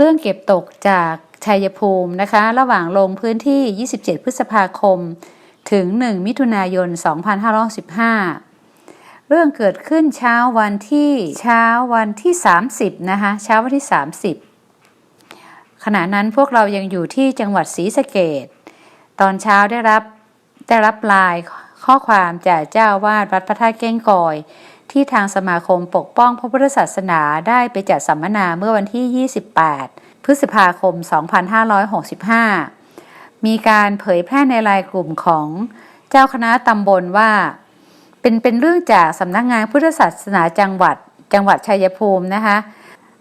เรื่องเก็บตกจากชัยภูมินะคะ ระหว่างลงพื้นที่ 27 พฤษภาคม ถึง 1 มิถุนายน 2515 เรื่องเกิดขึ้นเช้าวันที่เช้าวันที่ 30 นะคะ เช้าวันที่ 30 ขณะนั้นพวกเรายังอยู่ที่จังหวัดศรีสะเกดตอนเช้าได้รับได้รับลน์ข้อความจากเจ้าวาดวัดพระธาตุเก้งกอย ที่ทางสมาคมปกป้องพระพุทธศาสนาได้ไปจัดสัมมนาเมื่อวันที่ 28 พฤษภาคม 2565 มีการเผยแพร่ในรายกลุ่มของเจ้าคณะตำบลว่า เป็นเป็นเรื่องจากสำนักงานพุทธศาสนาจังหวัด จังหวัดชัยภูมินะคะ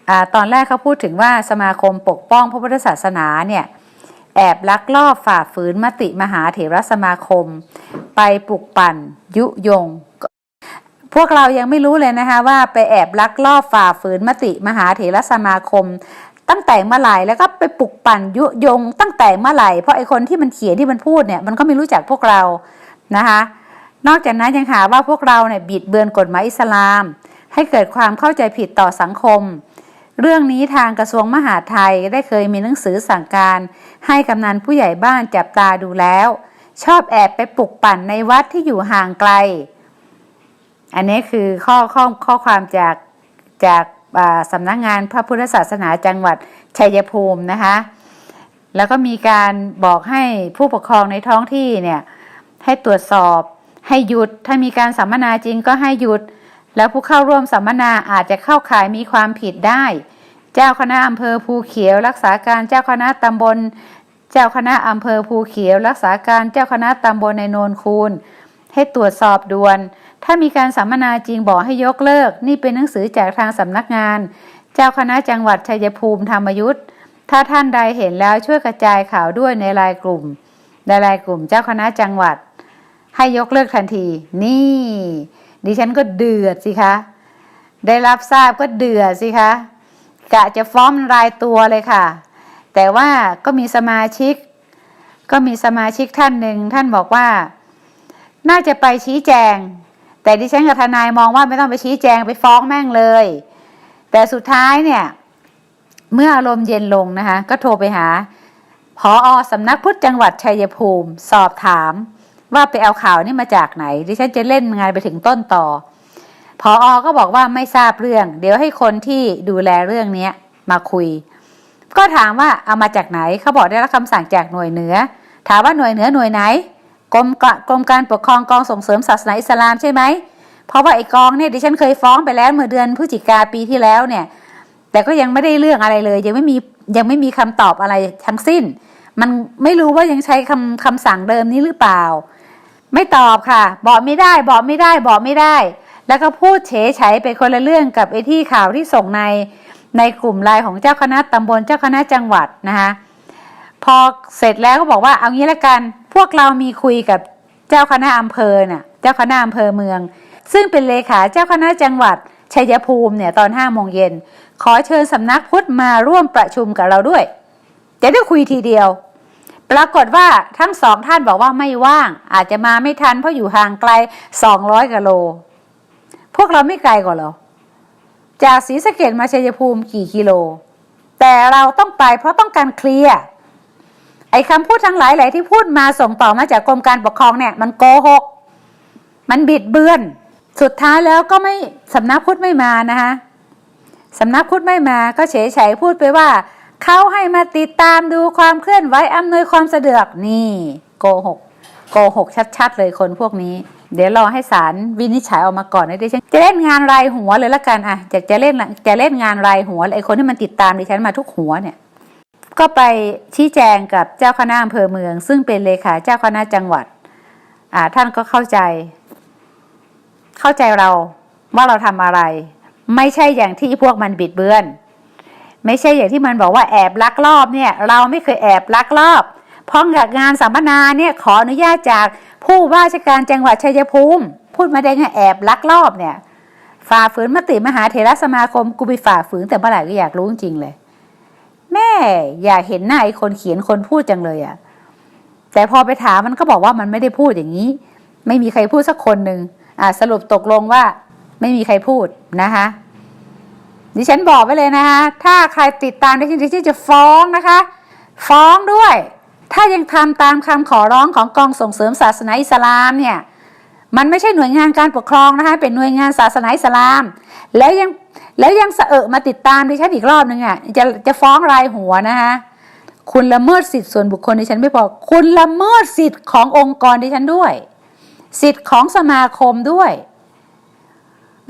อะตอนแรกเขาพูดถึงว่าสมาคมปกป้องพระพุทธศาสนาเนี่ยแอบลักลอบฝ่าฝืนมติมหาเถรสมาคม ไปปลุกปั่น ยุยง วกเรายังไม่รู้เลยนะคะว่าไปแอบลักลอบฝ่าฝืนมติมหาเถรสมาคม ตั้งแต่เมื่อไหร่แล้วก็ไปปลุกปั่นยุยง ตั้งแต่เมื่อไหร่เพราะไอคนที่มันเขียนที่มันพูดเนี่ยมันก็ไม่รู้จักพวกเรานะคะนอกจากนั้นยังหาว่าพวกเราเนี่ยบิดเบือนกฎหมายอิสลาม ให้เกิดความเข้าใจผิดต่อสังคม เรื่องนี้ทางกระทรวงมหาดไทยได้เคยมีหนังสือสั่งการ ให้กำนันผู้ใหญ่บ้านจับตาดูแล้ว ชอบแอบไปปลุกปั่นในวัดที่อยู่ห่างไกล อันนี้คือข้อข้อข้อความจากจากสำนักงงานพระพุทธศาสนาจังหวัดชัยภูมินะคะ แล้วก็มีการบอกให้ผู้ปกครองในท้องที่เนี่ยให้ตรวจสอบให้หยุด ถ้ามีการสัมมนาจริงก็ให้หยุด แล้วผู้เข้าร่วมสัมมนาอาจจะเข้าข่ายมีความผิดได้ เจ้าคณะอำเภอภูเขียว รักษาการเจ้าคณะตำบล เจ้าคณะอำเภอภูเขียว รักษาการเจ้าคณะตำบลในโนนคูนให้ตรวจสอบด่วน ถ้ามีการสัมมนาจริงบอกให้ยกเลิก นี่เป็นหนังสือจากทางสำนักงาน เจ้าคณะจังหวัดชัยภูมิธรรมยุทธถ้าท่านใดเห็นแล้วช่วยกระจายข่าวด้วยในรายกลุ่มในรายกลุ่มเจ้าคณะจังหวัด ให้ยกเลิกทันที นี่ ดิฉันก็เดือดสิคะ ได้รับทราบก็เดือดสิคะกะจะฟ้องรายตัวเลยค่ะ แต่ว่าก็มีสมาชิก ก็มีสมาชิกท่านหนึ่งท่านบอกว่า น่าจะไปชี้แจง แต่ดิฉันกับทนายมองว่าไม่ต้องไปชี้แจงไปฟ้องแม่งเลย แต่สุดท้ายเนี่ย เมื่ออารมณ์เย็นลงนะคะ ก็โทรไปหาพออสำนักพุทธจังหวัดชัยภูมิ สอบถาม ว่าไปเอาข่าวนี่มาจากไหน ดิฉันจะเล่นงานไปถึงต้นต่อพออก็บอกว่าไม่ทราบเรื่อง เดี๋ยวให้คนที่ดูแลเรื่องนี้มาคุย ก็ถามว่าเอามาจากไหนเขาบอกได้รับคำสั่งจากหน่วยเหนือ ถามว่าหน่วยเหนือหน่วยไหน กรมกรมการปกครองกองส่งเสริมศาสนาอิสลามใช่ไหมเพราะว่าไอ้กองเนี่ยดิฉันเคยฟ้องไปแล้วเมื่อเดือนพฤศจิกาปีที่แล้วเนี่ย แต่ก็ยังไม่ได้เรื่องอะไรเลย ยังไม่มียังไม่มีคำตอบอะไรทั้งสิ้น มันไม่รู้ว่ายังใช้คำคำสั่งเดิมนี้หรือเปล่า ไม่ตอบค่ะ บอกไม่ได้บอกไม่ได้บอกไม่ได้ แล้วก็พูดเฉยเฉยไปคนละเรื่องกับไอ้ที่ข่าวที่ส่งในในกลุ่มไลน์ของเจ้าคณะตำบลเจ้าคณะจังหวัดนะคะพอเสร็จแล้วก็บอกว่าเอางี้ละกัน วกเรามีคุยกับเจ้าคณะอำเภอน่ะเจ้าคณะอำเภอเมือง ซึ่งเป็นเลขาเจ้าคณะจังหวัดชัยภูมิเนี่ยตอนห้าโมงเย็นขอเชิญสำนักพุทธมาร่วมประชุมกับเราด้วย จะได้คุยทีเดียว ปรากฏว่าทั้งสองท่านบอกว่าไม่ว่าง อาจจะมาไม่ทันเพราะอยู่ห่างไกลสองร้อยกิโล พวกเราไม่ไกลกว่าเหรอจากศรีสะเกดมาชัยภูมิกี่กิโล แต่เราต้องไปเพราะต้องการเคลียร์ ไอ้คำพูดทั้งหลายหลายที่พูดมาส่งต่อมาจากกรมการปกครองเนี่ย มันโกหก มันบิดเบือน สุดท้ายแล้วก็ไม่สำนักพุทธไม่มานะคะสำนักพุทธไม่มาก็เฉยเฉยพูดไปว่าเขาให้มาติดตามดูความเคลื่อนไหวอำนวยความสะดวกนี่โกหกโกหกชัดๆ เลยคนพวกนี้ เดี๋ยวรอให้ศาลวินิจฉัยออกมาก่อนนะดิฉันจะเล่นงานรายหัวเลยละกันอะจะจะเล่นจะเล่นงานรายหัวไอ้คนที่มันติดตามดิฉันมาทุกหัวเนี่ย ก็ไปชี้แจงกับเจ้าคณะอำเภอเมือง ซึ่งเป็นเลขาเจ้าคณะจังหวัดท่านก็เข้าใจ เข้าใจเราว่าเราทำอะไร ไม่ใช่อย่างที่พวกมันบิดเบือน ไม่ใช่อย่างที่มันบอกว่าแอบลักลอบเนี่ย เราไม่เคยแอบลักลอบพราะงานสัมมนาเนี่ยขออนุญาตจากผู้ว่าราชการจังหวัดชัยภูมิ พูดมาได้ไงแอบลักลอบเนี่ย ฝ่าฝืนมติมหาเถรสมาคมกูไปฝ่าฝืนแต่เมื่อไหร่ก็อยากรู้จริงเลย อยากเห็นหน้าไอ้คนเขียนคนพูดจังเลยอะแต่พอไปถามมันก็บอกว่ามันไม่ได้พูดอย่างนี้ ไม่มีใครพูดสักคนหนึ่งอ่าสรุปตกลงว่า ไม่มีใครพูดนะคะดิฉันบอกไว้เลยนะคะ ถ้าใครติดตามดิฉันดิฉันจะฟ้องนะคะ ฟ้องด้วย ถ้ายังทำตามคำขอร้องของกองส่งเสริมศาสนาอิสลามเนี่ย มันไม่ใช่หน่วยงานการปกครองนะคะ เป็นหน่วยงานศาสนาอิสลาม แล้วยังแล้วยังเสอะมาติดตามดิฉันอีกรอบนึงอะจะจะฟ้องรายหัวนะคะคุณละเมิดสิทธิส่วนบุคคลดิฉันไม่พอคุณละเมิดสิทธิ์ขององค์กรดิฉันด้วย สิทธิ์ของสมาคมด้วย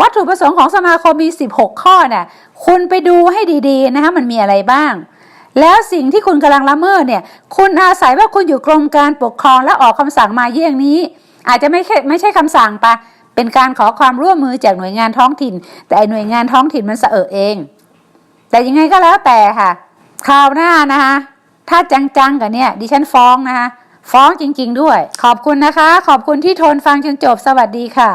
วัตถุประสงค์ของสมาคมมี 16 ข้อน่ะคุณไปดูให้ดีๆนะคะมันมีอะไรบ้าง แล้วสิ่งที่คุณกำลังละเมิดเนี่ย คุณอาศัยว่าคุณอยู่กรมการปกครองและออกคำสั่งมาเยี่ยงนี้ อาจจะไม่ใช่ไม่ใช่คำสั่งปะเป็นการขอความร่วมมือจากหน่วยงานท้องถิ่น แต่หน่วยงานท้องถิ่นมันเสอเอง แต่ยังไงก็แล้วแต่ค่ะคราวหน้านะคะถ้าจังๆกับเนี่ยดิฉันฟ้องนะคะฟ้องจริง ๆ ด้วย ขอบคุณนะคะ ขอบคุณที่ทนฟังจนจบสวัสดีค่ะ